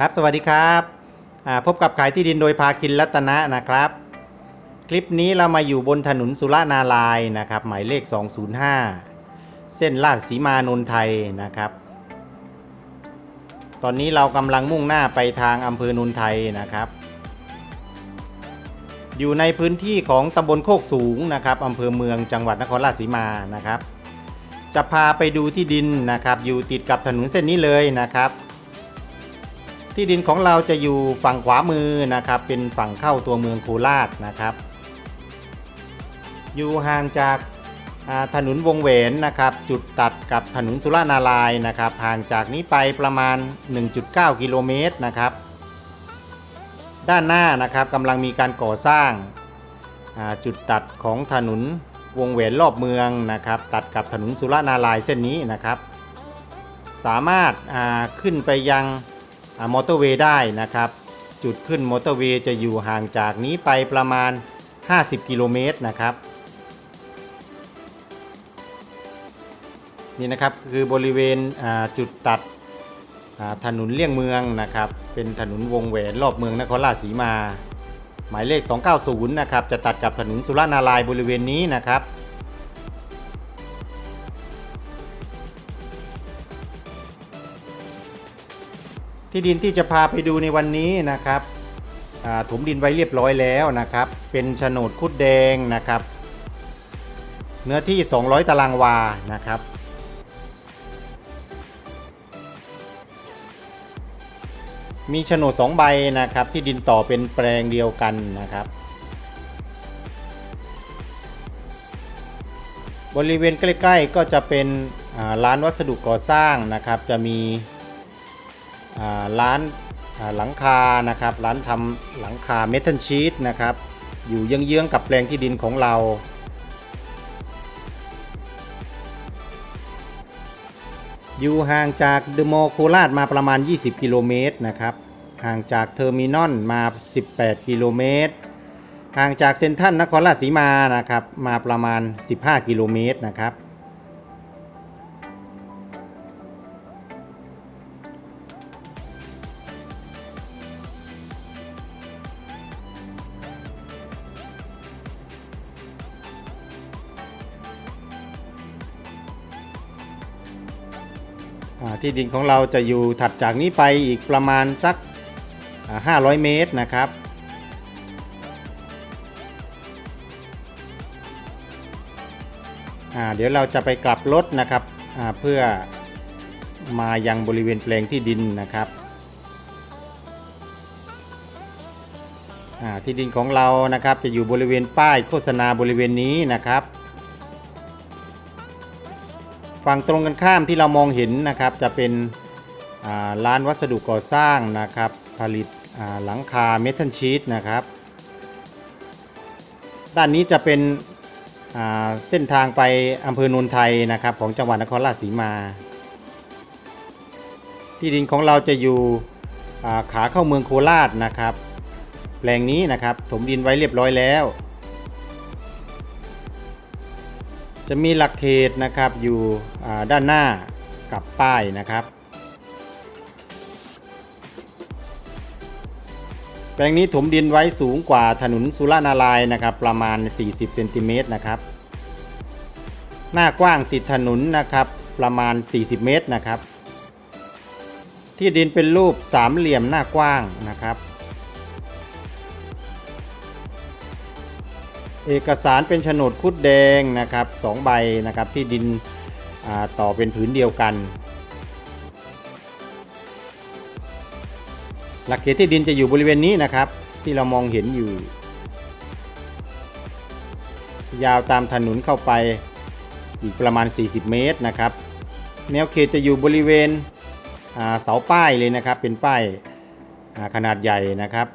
ครับสวัสดีครับพบกับขายที่ดินโดยภาคินรัตนะนะครับ คลิปนี้เรามาอยู่บนถนนสุรนาลายนะครับ หมายเลข 205 เส้นลาดสีมานนไทยนะครับ ตอนนี้เรากำลังมุ่งหน้าไปทางอำเภอนนไทยนะครับ อยู่ในพื้นที่ของตำบลโคกสูงนะครับอำเภอเมืองจังหวัดนครราชสีมานะครับ จะพาไปดูที่ดินนะครับ อยู่ติดกับถนนเส้นนี้เลยนะครับ ที่ดินของเราจะอยู่ฝั่งขวามือนะครับ เป็นฝั่งเข้าตัวเมืองโคราชนะครับ อยู่ห่างจากถนนวงแหวนนะครับ จุดตัดกับถนนสุรนาลายนะครับ ห่างจากนี้ไปประมาณ 1.9 กิโลเมตรนะครับ ด้านหน้านะครับกำลังมีการก่อสร้างาจุดตัดของถนนวงแหวนรอบเมืองนะครับ ตัดกับถนนสุรนาลายเส้นนี้นะครับ สามารถาขึ้นไปยัง มอเตอร์เวย์ได้นะครับ จุดขึ้นมอเตอร์เวย์จะอยู่ห่างจากนี้ไปประมาณ 50 กิโลเมตรนะครับ นี่นะครับคือบริเวณจุดตัดถนนเลี่ยงเมืองนะครับ เป็นถนนวงแหวนรอบเมืองนครราชสีมา หมายเลข 290 นะครับ จะตัดกับถนนสุรนาลายบริเวณนี้นะครับ ที่ดินที่จะพาไปดูในวันนี้นะครับถมดินไว้เรียบร้อยแล้วนะครับ เป็นโฉนดคุดแดงนะครับ เนื้อที่ 200 ตารางวานะครับ มีโฉนด2ใบนะครับ ที่ดินต่อเป็นแปลงเดียวกันนะครับ บริเวณใกล้ ๆ ก็จะเป็นอ่าร้านวัสดุก่อสร้างนะครับ จะมี ร้านหลังคานะครับร้านทำหลังคาเมทัลชีตนะครับอยู่เยื้องๆกับแปลงที่ดินของเรา อยู่ห่างจากเดอะมอร์โคราชมาประมาณ 20 กิโลเมตรนะครับห่างจากเทอร์มินอลมา 18 กิโลเมตรห่างจากเซ็นทรัลนครราชสีมานะครับมาประมาณ 15 กิโลเมตรนะครับ ที่ดินของเราจะอยู่ถัดจากนี้ไปอีกประมาณสัก 500 เมตรนะครับ เดี๋ยวเราจะไปกลับรถนะครับเพื่อมายังบริเวณแปลงที่ดินนะครับที่ดินของเรานะครับจะอยู่บริเวณป้ายโฆษณาบริเวณนี้นะครับ ฝั่งตรงกันข้ามที่เรามองเห็นนะครับจะเป็นอ่าร้านวัสดุก่อสร้างนะครับ ผลิตหลังคาเมทัลชีตนะครับ ด้านนี้จะเป็นเส้นทางไปอำเภอโนนไทยนะครับ ของจังหวัดนครราชสีมา ที่ดินของเราจะอยู่ขาเข้าเมืองโคราชนะครับ แปลงนี้นะครับ ถมดินไว้เรียบร้อยแล้ว จะมีหลักเขตนะครับอยู่ด้านหน้ากับป้ายนะครับ แปลงนี้ถมดินไว้สูงกว่าถนนสุรนาลายนะครับประมาณ 40เซนติเมตรนะครับหน้ากว้างติดถนนนะครับประมาณ 40 เมตรนะครับ ที่ดินเป็นรูปสามเหลี่ยมหน้ากว้างนะครับ เอกสารเป็นโฉนดคุดแดงนะครับสองใบนะครับที่ดินต่อเป็นผืนเดียวกัน หลักเขตที่ดินจะอยู่บริเวณนี้นะครับที่เรามองเห็นอยู่ ยาวตามถนนเข้าไปอีกประมาณ 40 เมตรนะครับ แนวเขตจะอยู่บริเวณเสาป้ายเลยนะครับเป็นป้ายขนาดใหญ่นะครับ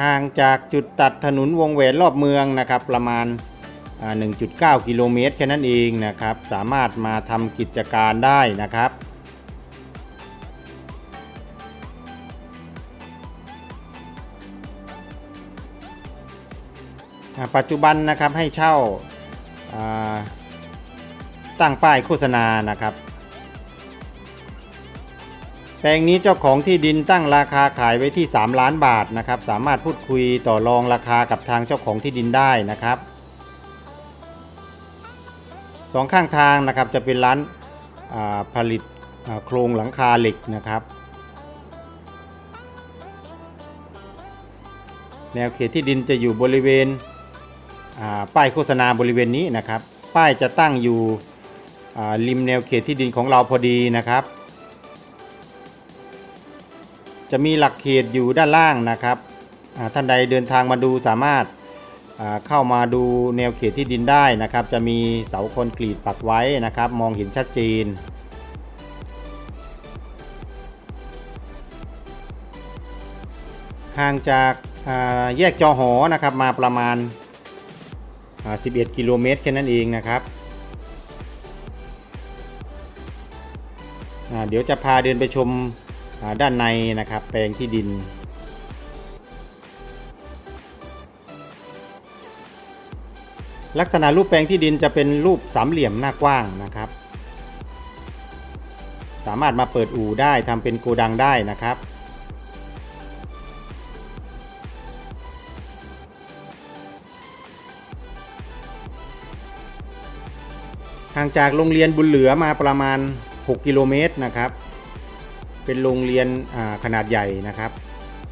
ห่างจากจุดตัดถนนวงแหวนรอบเมืองนะครับประมาณ 1.9 กิโลเมตรแค่นั้นเองนะครับ สามารถมาทำกิจการได้นะครับปัจจุบันนะครับให้เช่าอ่าตั้งป้ายโฆษณานะครับ แปลงนี้เจ้าของที่ดินตั้งราคาขายไว้ที่ 3 ล้านบาทนะครับ สามารถพูดคุยต่อรองราคากับทางเจ้าของที่ดินได้นะครับสองข้างทางนะครับจะเป็นร้านผลิตโครงหลังคาเหล็กนะครับ แนวเขตที่ดินจะอยู่บริเวณป้ายโฆษณาบริเวณนี้นะครับ ป้ายจะตั้งอยู่ริมแนวเขตที่ดินของเราพอดีนะครับ จะมีหลักเขตอยู่ด้านล่างนะครับท่านใดเดินทางมาดูสามารถเข้ามาดูแนวเขตที่ดินได้นะครับ จะมีเสาคอนกรีตปักไว้นะครับ มองเห็นชัดเจน ห่างจากแยกจอหอนะครับมาประมาณ 11 กิโลเมตรแค่นั้นเองนะครับเดี๋ยวจะพาเดินไปชม ด้านในนะครับ แปลงที่ดิน ลักษณะรูปแปลงที่ดินจะเป็นรูปสามเหลี่ยมหน้ากว้างนะครับ สามารถมาเปิดอู่ได้ทำเป็นโกดังได้นะครับห่างจากโรงเรียนบุญเหลือมาประมาณ 6 กิโลเมตรนะครับ เป็นโรงเรียนขนาดใหญ่นะครับ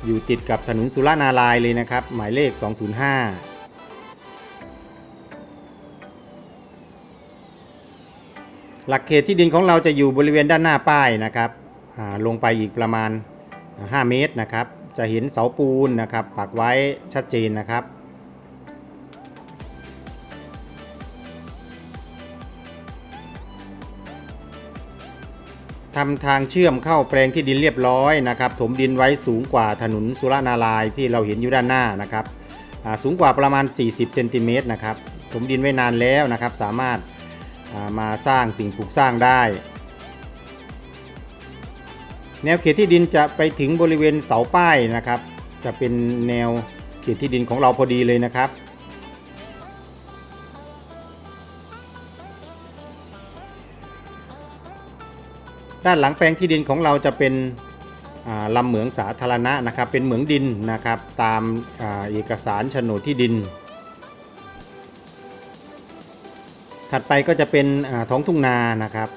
อยู่ติดกับถนนสุรานารายเลยนะครับ หมายเลข 205หลักเขตที่ดินของเราจะอยู่บริเวณด้านหน้าป้ายนะครับ ลงไปอีกประมาณ 5 เมตรนะครับ จะเห็นเสาปูนนะครับ ปักไว้ชัดเจนนะครับ ทำทางเชื่อมเข้าแปลงที่ดินเรียบร้อยนะครับ ถมดินไว้สูงกว่าถนนสุรนารายที่เราเห็นอยู่ด้านหน้านะครับสูงกว่าประมาณ 40 เซนติเมตรนะครับ ถมดินไว้นานแล้วนะครับ สามารถามาสร้างสิ่งปลูกสร้างได้ แนวเขตที่ดินจะไปถึงบริเวณเสาป้ายนะครับ จะเป็นแนวเขตที่ดินของเราพอดีเลยนะครับ ด้านหลังแปลงที่ดินของเราจะเป็นลำเหมืองสาธารณะนะครับ เป็นเหมืองดินนะครับ ตามเอกสารโฉนดที่ดิน ถัดไปก็จะเป็นท้องทุ่งนานะครับ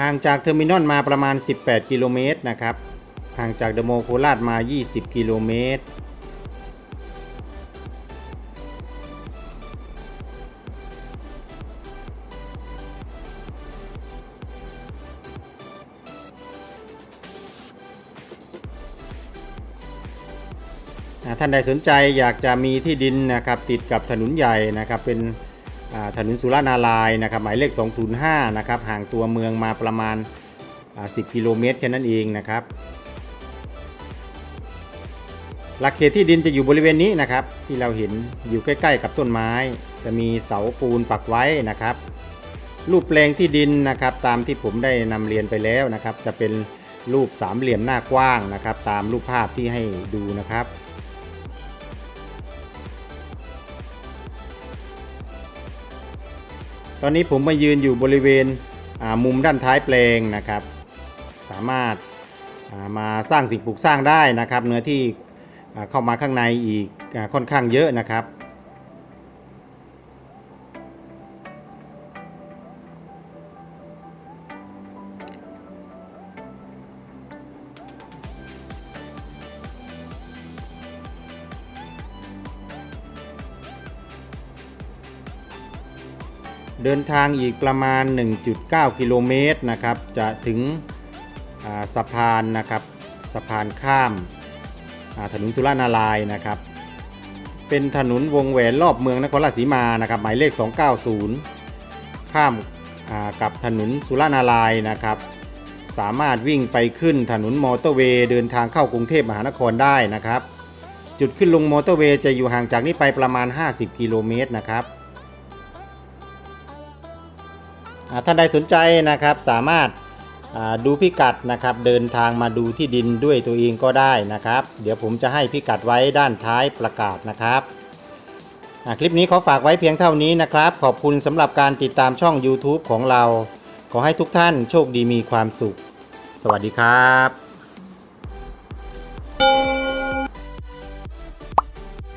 ห่างจากเทอร์มินอลมาประมาณ 18 กิโลเมตรนะครับ ห่างจากเดโมโคราชมา 20 กิโลเมตร ท่านใดสนใจอยากจะมีที่ดินนะครับติดกับถนนใหญ่นะครับเป็นถนนสุรนารายนะครับหมายเลข 205 นะครับห่างตัวเมืองมาประมาณ 10 กิโลเมตรแค่นั้นเองนะครับหลักเขตที่ดินจะอยู่บริเวณนี้นะครับที่เราเห็นอยู่ใกล้ ๆ กับต้นไม้ จะมีเสาปูนปักไว้นะครับ รูปแปลงที่ดินนะครับตามที่ผมได้นำเรียนไปแล้วนะครับ จะเป็นรูปสามเหลี่ยมหน้ากว้างนะครับ ตามรูปภาพที่ให้ดูนะครับ ตอนนี้ผมมายืนอยู่บริเวณมุมด้านท้ายแปลงนะครับ สามารถามาสร้างสิ่งปลูกสร้างได้นะครับ เนื้อที่เข้ามาข้างในอีกอค่อนข้างเยอะนะครับ เดินทางอีกประมาณ 1.9 กิโลเมตรนะครับ จะถึงสะพานนะครับ สะพานข้ามาถนนสุรนารายนะครับ เป็นถนนวงแหวนรอบเมืองนครราชสีมานะครับ หมายเลข 290 ข้ามากับถนนสุรนารายนะครับ สามารถวิ่งไปขึ้นถนนมอเตอร์เวย์เดินทางเข้ากรุงเทพมหานครได้นะครับ จุดขึ้นลงมอเตอร์เวย์จะอยู่ห่างจากนี้ไปประมาณ 50 กิโลเมตรนะครับ ท่านใดสนใจนะครับสามารถดูพิกัดนะครับเดินทางมาดูที่ดินด้วยตัวเองก็ได้นะครับ เดี๋ยวผมจะให้พิกัดไว้ด้านท้ายประกาศนะครับคลิปนี้ขอฝากไว้เพียงเท่านี้นะครับ ขอบคุณสำหรับการติดตามช่อง YouTube ของเรา ขอให้ทุกท่านโชคดีมีความสุข สวัสดีครับ